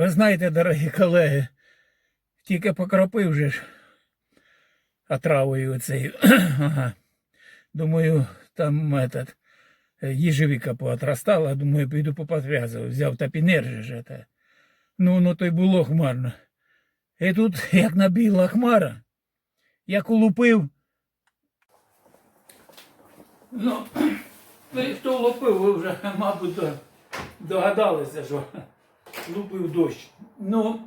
Ви знаєте, дорогі колеги, тільки покропив же ж отравою оцею. ага. Думаю, там этот, е, їжевіка поотрастала, думаю, піду поподв'язував. Взяв тапінер же ж. это. Ну, ну то й було хмарно. І тут, як набігла хмара, як улупив. Ну, ну і хто лупив, ви вже, мабуть, догадалися, що лупив дощ. Ну,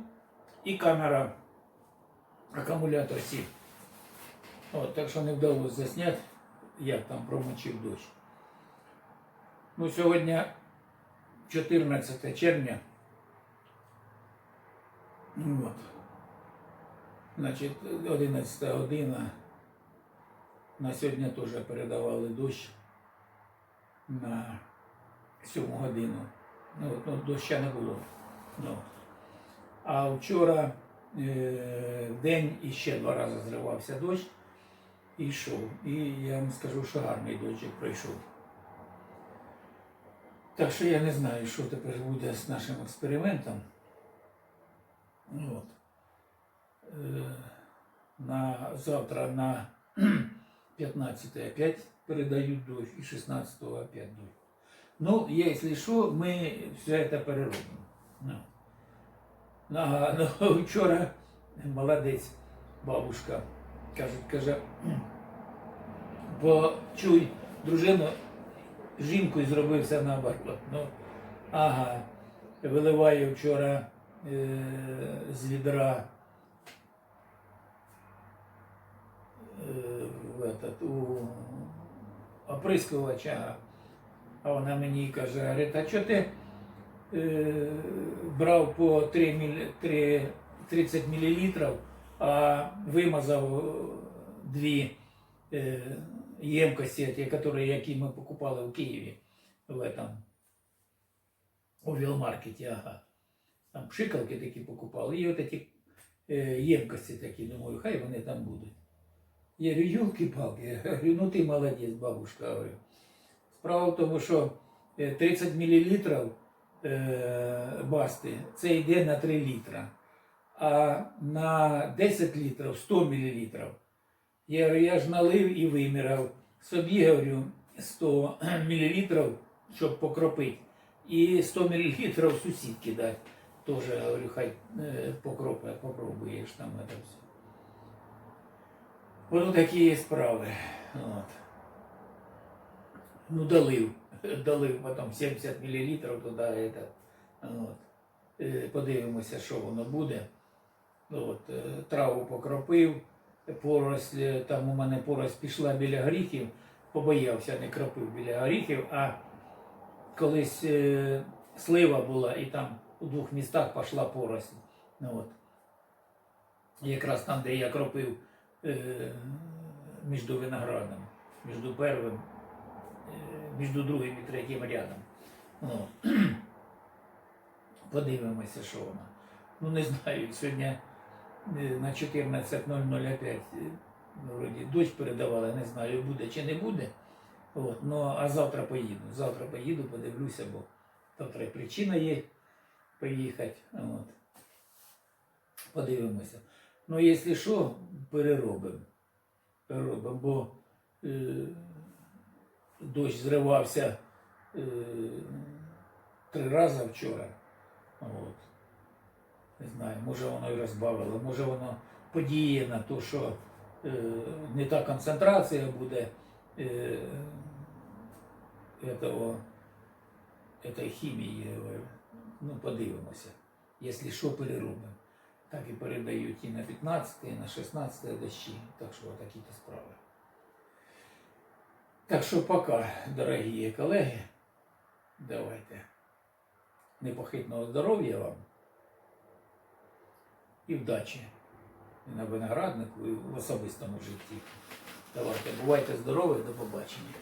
і камера, акумулятор сів. От, так що не вдалося засняти, як там промочив дощ. Ну, сьогодні 14 червня. Ну, От. Значить, 11 година. На сьогодні теж передавали дощ на 7 годину. Ну, от, ну, доща не було. Ну. А вчора е, день іще два рази зривався дощ і йшов. І я вам скажу, що гарний дощик пройшов. Так що я не знаю, що тепер буде з нашим експериментом. Ну, От. Е, на, завтра на 15 опять передають дощ і 16 опять дощ. Ну, якщо що, ми все це переробимо. Ну. Ну, вчора молодець бабушка каже, каже, почуй, дружину, жінкою зробився наоборот. Ну, ага, виливає вчора е, з відра е, в этот, у оприскувача, а вона мені каже, говорить, а чого ти брав по 3, 3, 30 мл, а вимазав е, дві е, ємкості, ті, які, ми покупали в Києві в этом, у Вілмаркеті, ага. Там пшикалки такі покупали, і от е, ємкості такі, думаю, хай вони там будуть. Я говорю, юлки-палки, я говорю, ну ти молодець, бабушка. Справа в тому, що е, 30 мл е, басти це йде на 3 літра, а на 10 літрів 100 мл. Я говорю, я ж налив і виміряв. Собі говорю 100 мл, щоб покропити. І 100 мл сусідки дати. Тоже говорю, хай е, покропає, попробуєш там це все. Воно такі є справи. От. Ну, долив. Долив потім 70 мл туди. От. Е, Подивимося, що воно буде. От. е, Траву покропив, поросль, е, там у мене поросль пішла біля горіхів, побоявся, не кропив біля горіхів, а колись е, слива була і там у двох містах пішла поросль. Ну, от. Якраз там, де я кропив е, між виноградом, між первим, між другим і третім рядом. Ну, подивимося, що воно. Ну не знаю, сьогодні е, на 14.00 опять е, ну, вроді дощ передавали, не знаю, буде чи не буде. От, ну, а завтра поїду. Завтра поїду, подивлюся, бо завтра причина є поїхати. От. Подивимося. Ну, якщо що, переробимо. Переробимо, бо е, дощ зривався е, три рази вчора. От. Не знаю, може воно і розбавило, може воно подіє на те, що е, не та концентрація буде е, этого, этой хімії. Ну, подивимося. Якщо що, переробимо. Так і передають і на 15, і на 16 дощі. Так що такі то справи. Так що пока, дорогі колеги, давайте непохитного здоров'я вам і вдачі і на винограднику, і в особистому житті. Давайте, бувайте здорові, до побачення.